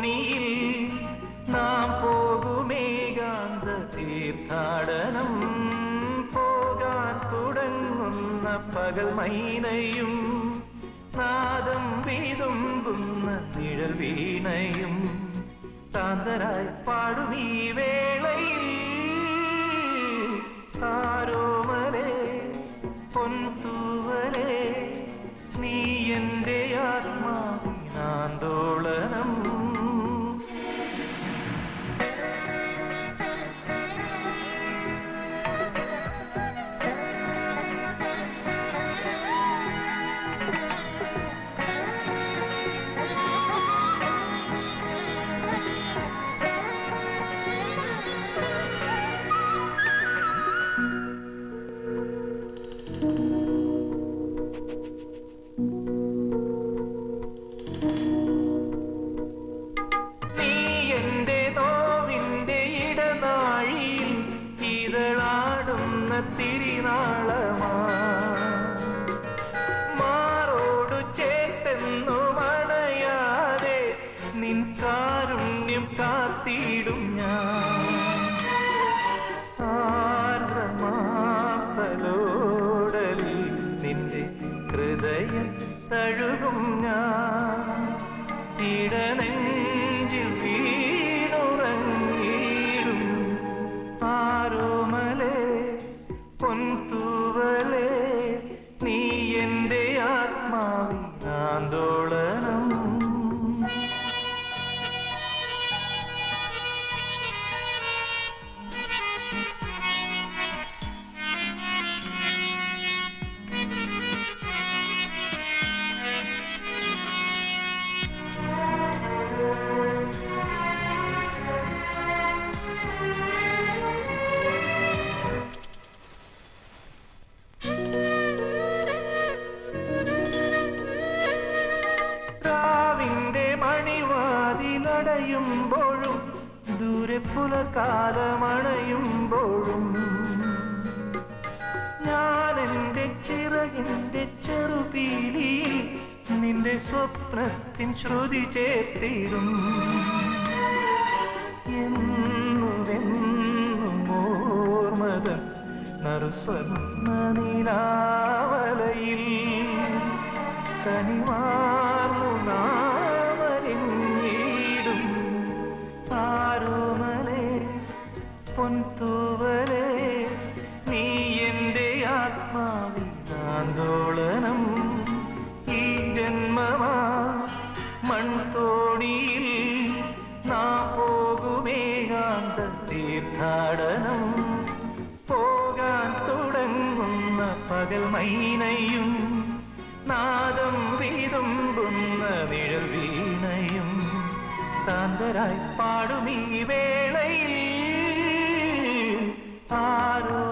തോണിയിൽ നാം പോകുമേകാന്ത തീർത്ഥാടനം. പോകാൻ തുടങ്ങുന്ന പകൽ മൈനയും നാദം വീതുമ്പുന്ന നിഴൽ വീണയും താന്തരായി പാടും ഈ വേളയിൽ. താ കാരുണ്യം കാത്തിടും ഞാൻ. ആർദ്രമാത്തലോടലിൽ നിന്റെ ഹൃദയം തഴുകും ഞാൻ. ഇടനെഞ്ചിൽ വീണുറങ്ങിയിടും. ആരോമലേ പൊൻതൂവലേ മണിവാതിലടയുമ്പോഴും ദൂരെ പുലകാലമണയുമ്പോഴും ഞാൻ എന്റെ ചിറകിന്റെ ചെറുപീലിയിൽ നിന്റെ സ്വപ്നത്തിൻ ശ്രുതി ചേർത്തിടും. എന്നുവെന്നും ഓർമ്മത നറുസ്വർണ നീലാവലയിൽ പൊൻതൂവലേ നീ എന്റെ ആത്മാവിനാന്തോളനം ഈ ജന്മമാ മൺതോണിയിൽ നാ പോകുമേകാന്ത തീർത്ഥാടനം പോകാൻ തുടങ്ങുന്ന പകൽ മൈനയും നാദം വീതുമ്പുന്ന നിഴൽ വീണയും. താന്തരായി പാടുമീവേ ആരോമലേ